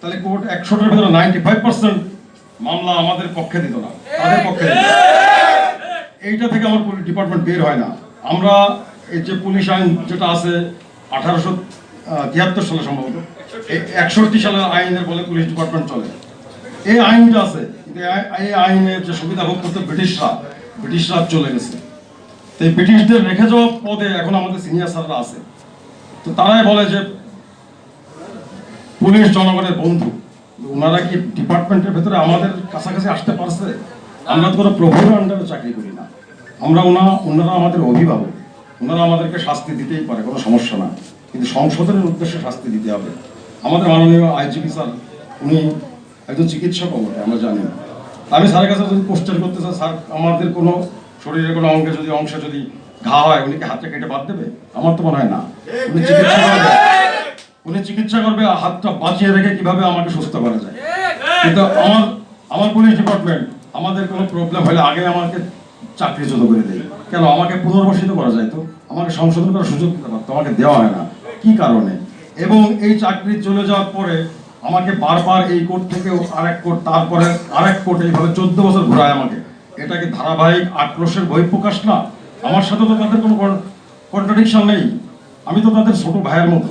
তাহলে কোর্ট একশোটার ভেতরে নাইনটি ফাইভ পার্সেন্ট মামলা আমাদের পক্ষে দিত না? তাদের পক্ষে এইটা থেকে আমার পুলিশ ডিপার্টমেন্ট বের হয় না। আমরা এই যে পুলিশ আইন যেটা আছে, আঠারোশো তিয়াত্তর সালে সম্ভবত। একষট্টি সালের আইনের বলে পুলিশ ডিপার্টমেন্ট চলে। এই আইনটা আছে এই আই- আইনের যে সুবিধা ভোগ করতে ব্রিটিশরা ব্রিটিশরা চলে গেছে। তো ব্রিটিশদের রেখে যাওয়া পদে এখন আমাদের সিনিয়র স্যাররা আছে। তো তারাই বলে যে পুলিশ জনগণের বন্ধু। ওনারা কি ডিপার্টমেন্টের ভেতরে আমাদের কাছাকাছি আসতে পারছে? আমরা তো কোনো প্রভুর আন্ডারে চাকরি করি না। আমরা ওনা, ওনারা আমাদের অভিভাবক। ওনারা আমাদেরকে শাস্তি দিতেই পারে, কোনো সমস্যা না। কিন্তু সংশোধনের উদ্দেশ্যে শাস্তি দিতে হবে। আমাদের মাননীয় আইজিপি স্যার, উনি একজন চিকিৎসক বটে আমরা জানি। আমি স্যারের কাছে যদি কোশ্চেন করতে চাই, স্যার, আমাদের কোনো শরীরের কোনো অঙ্গে যদি, অংশে যদি ঘা হয়, উনি কি হাতটা কেটে বাদ দেবে? আমার তো মনে হয় না। উনি চিকিৎসা করবে উনি চিকিৎসা করবে হাতটা বাঁচিয়ে রেখে কীভাবে আমাকে সুস্থ করা যায়? কিন্তু আমার আমার পুলিশ ডিপার্টমেন্ট আমাদের কোনো প্রবলেম হলে আগে আমাকে চাকরিচ্যুত করে দেয়। কেন? আমাকে পুনর্বাসিত করা যায় তো? আমাকে সংশোধন করার সুযোগ দিতে পারতো আমাকে দেওয়া হয় না। কি কারণে? এবং এই চাকরি চলে যাওয়ার পরে আমাকে বারবার এই কোর্ট থেকে আরেক কোর্ট তারপরে আরেক কোর্ট এইভাবে চোদ্দ বছর ঘোরায় আমাকে। এটাকে ধারাবাহিক আক্রোশের বহিঃপ্রকাশ না? আমার সাথে তো তাদের কোনো কন্ট্রাডিকশন নেই। আমি তো তাদের ছোট ভাইয়ের মতো।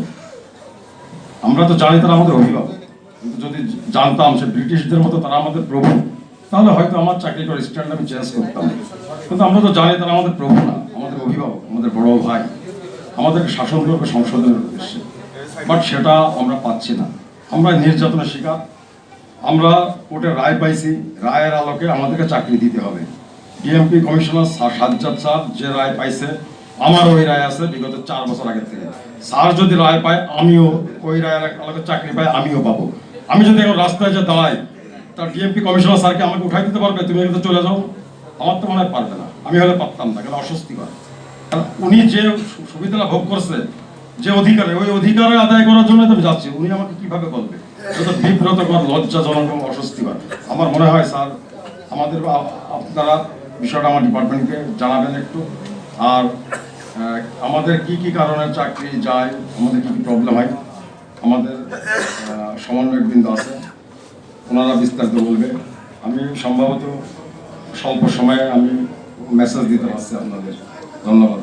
আমরা তো জানি তারা আমাদের অভিভাবক। কিন্তু যদি জানতাম সে ব্রিটিশদের মতো তারা আমাদের প্রভু, তাহলে হয়তো আমার চাকরি করার স্ট্যান্ড আমি চেঞ্জ করতাম। কিন্তু আমরা তো জানি তারা আমাদের প্রভু না, আমাদের অভিভাবক, আমাদের বড় ভাই, আমাদেরকে শাসন করবে সংশোধনের উদ্দেশ্যে। বাট সেটা আমরা পাচ্ছি না। আমরা নির্যাতনের শিকার। আমরা কোর্টের রায় পাইছি, রায়ের আলোকে আমাদেরকে চাকরি দিতে হবে। ডিএমপি কমিশনার সাজ্জাদ স্যার যে রায় পাইছে আমার ওই রায় আছে, বিগত চার বছর আগের থেকে। স্যার যদি রায় পায়, আমিও ওই রায় আলোকে চাকরি পাই আমিও পাবো। আমি যদি এখন রাস্তায় যে দাঁড়াই, তার ডিএমপি কমিশনার স্যারকে আমাকে উঠাই দিতে পারবে, তুমি কিন্তু চলে যাও? আমার তো মনে হয় পারবে না। আমি হলে পারতাম না, কেন অস্বস্তিকর উনি যে সুবিধাটা ভোগ করছে, যে অধিকারে, ওই অধিকারে আদায় করার জন্য তো যাচ্ছি। উনি আমাকে কীভাবে বলবে? এটা বিব্রতকর, লজ্জাজনক এবং অস্বস্তিকর আমার মনে হয় স্যার, আমাদের আপ- আপনারা বিষয়টা আমার ডিপার্টমেন্টকে জানাবেন একটু। আর আমাদের কি কি কারণে চাকরি যায় আমাদের কি কি প্রবলেম হয়? আমাদের আহ, সমন্বয়ক বিন্দু আছে ওনারা বিস্তারিত বলবে। আমি সম্ভবত স্বল্প সময়ে আমি মেসেজ দিতে পারছি আপনাদের। ধন্যবাদ।